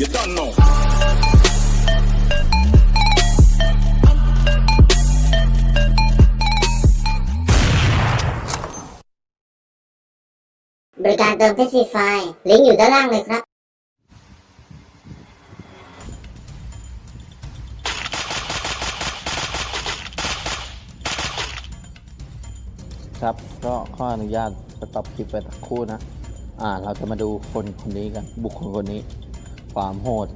You don't know. บริการเติมเพชรฟรีไฟล์ลิงก์อยู่ด้านล่างเลยครับ ครับก็ขออนุญาตสต็อปคลิปไปสักครู่นะ อ่า เราจะมาดูคนคนนี้กัน บุคคลคนนี้ ความโหด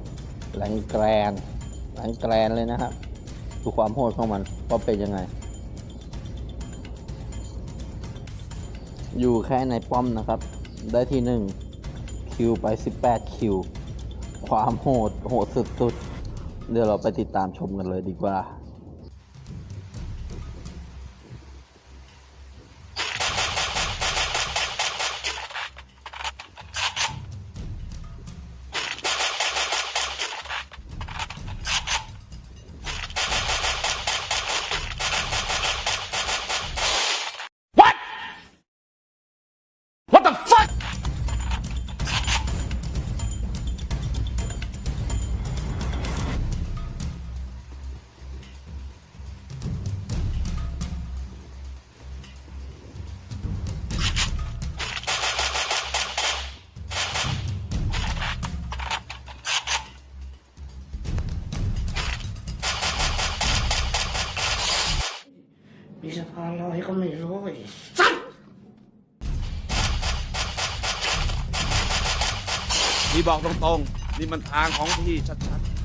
แรงแกรนแรงแกรนเลยนะครับ ดูความโหดของมันว่าเป็นยังไง อยู่แค่ในป้อมนะครับ ได้ที่หนึ่งคิวไป 18 คิว ความโหดโหดสุดๆ เดี๋ยวเราไปติดตามชมกันเลยดีกว่า มีสะพานลอยก็ไม่รู้อีกนี่บอกตรงๆ นี่มันทางของพี่ชัดๆ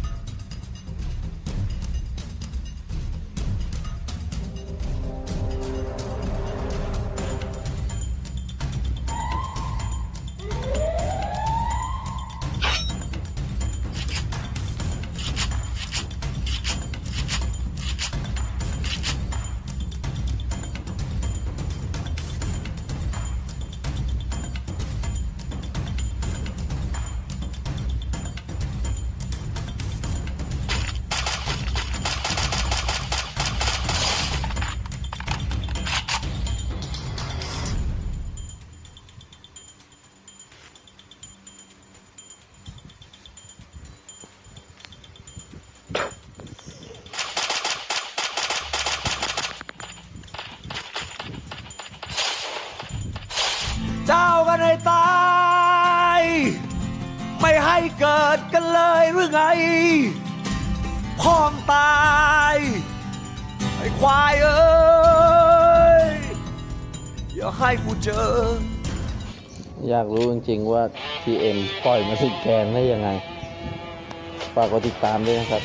เจ้ากันให้ตาย ไม่ให้เกิดกันเลยหรือไงพ้องตายไอ้ควายเอ้ยอย่าให้กูเจอ อยากรู้จริงๆว่า TM ปล่อยมาถึงแกนได้ยังไง ฝากกดติดตามด้วยนะครับ